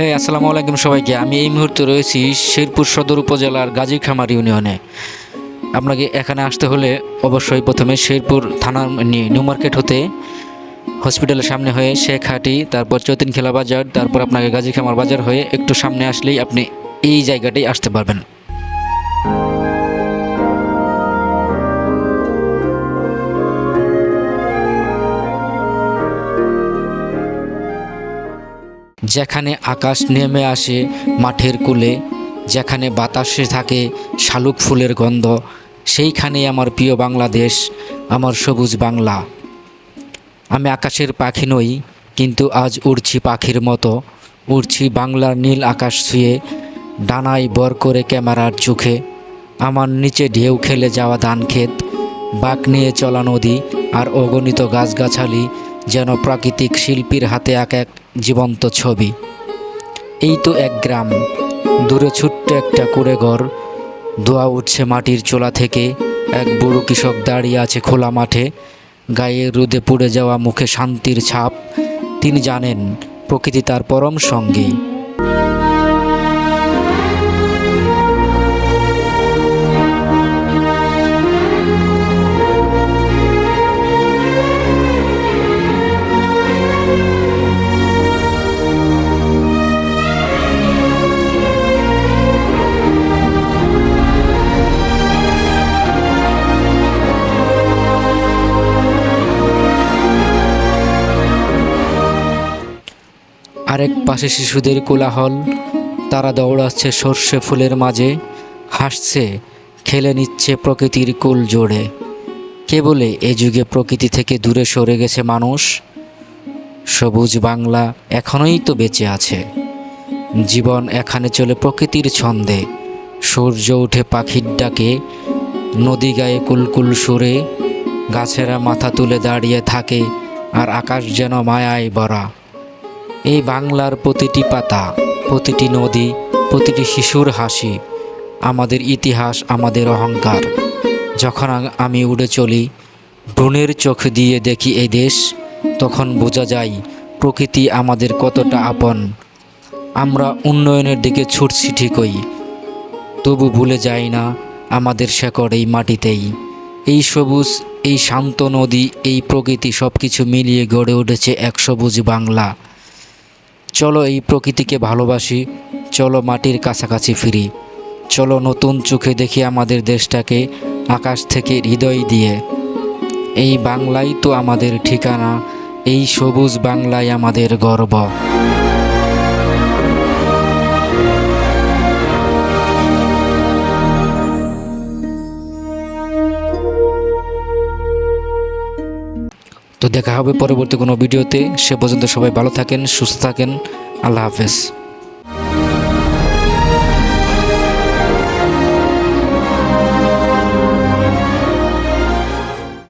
হ্যাঁ আসসালামু আলাইকুম সবাইকে। আমি এই মুহূর্তে রয়েছি শেরপুর সদর উপজেলার গাজীখামার ইউনিয়নে। আপনাকে এখানে আসতে হলে অবশ্যই প্রথমে শেরপুর থানা নিউ মার্কেট হতে হসপিটালের সামনে হয়ে শেখ হাটি, তারপর চৈতিনখেলা বাজার, তারপর আপনাকে গাজীখামার বাজার হয়ে একটু সামনে আসলেই আপনি এই জায়গাটাই আসতে পারবেন। যেখানে আকাশ নেমে আসে মাঠের কূলে, যেখানে বাতাসে থাকে শালুক ফুলের গন্ধ, সেইখানেই আমার প্রিয় বাংলাদেশ, আমার সবুজ বাংলা। আমি আকাশের পাখি নই, কিন্তু আজ উড়ছি পাখির মতো। উড়ছি বাংলার নীল আকাশ ছুঁয়ে, ডানায় বর করে ক্যামেরার চোখে। আমার নিচে ঢেউ খেলে যাওয়া ধান ক্ষেত বাঁক নিয়ে চলা নদী আর অগণিত গাছগাছালি যেন প্রাকৃতিক শিল্পীর হাতে এক এক জীবন্ত ছবি। এই তো এক গ্রাম, দূরে ছোট্ট একটা কুড়ে ঘর ধোয়া উঠছে মাটির চোলা থেকে, এক বুড়ো কৃষক দাঁড়িয়ে আছে খোলা মাঠে। গায়ে রোদে পুড়ে যাওয়া মুখে শান্তির ছাপ। তিনি জানেন, প্রকৃতি তার পরম সঙ্গী। আরেক পাশে শিশুদের কোলাহল। তারা দৌড়াচ্ছে সর্ষে ফুলের মাঝে, হাসছে, খেলে নিচ্ছে প্রকৃতির কুল জোড়ে কে বলে এ যুগে প্রকৃতি থেকে দূরে সরে গেছে মানুষ? সবুজ বাংলা এখনোই তো বেঁচে আছে। জীবন এখানে চলে প্রকৃতির ছন্দে। সূর্য উঠে পাখির ডাকে, নদী গায়ে কুলকুল সুরে, গাছেরা মাথা তুলে দাঁড়িয়ে থাকে, আর আকাশ যেন মায়ায় ভরা। এই বাংলার প্রতিটি পাতা, প্রতিটি নদী, প্রতিটি শিশুর হাসি, আমাদের ইতিহাস, আমাদের অহংকার। যখন আমি উড়ে চলি, ভ্রূণের চোখ দিয়ে দেখি এই দেশ, তখন বোঝা যায় প্রকৃতি আমাদের কতটা আপন। আমরা উন্নয়নের দিকে ছুটছি ঠিকই, তবু ভুলে যাই না আমাদের শেকড় এই মাটিতেই। এই সবুজ, এই শান্ত নদী, এই প্রকৃতি সব কিছু মিলিয়ে গড়ে উঠেছে এক সবুজ বাংলা। চলো এই প্রকৃতিকে ভালোবাসি, চলো মাটির কাছাকাছি ফিরি, চলো নতুন চোখে দেখি আমাদের দেশটাকে আকাশ থেকে হৃদয় দিয়ে। এই বাংলাই তো আমাদের ঠিকানা, এই সবুজ বাংলাই আমাদের গর্ব। তো দেখা হবে পরবর্তী কোনো ভিডিওতে। সে পর্যন্ত সবাই ভালো থাকেন, সুস্থ থাকেন। আল্লাহ হাফেজ।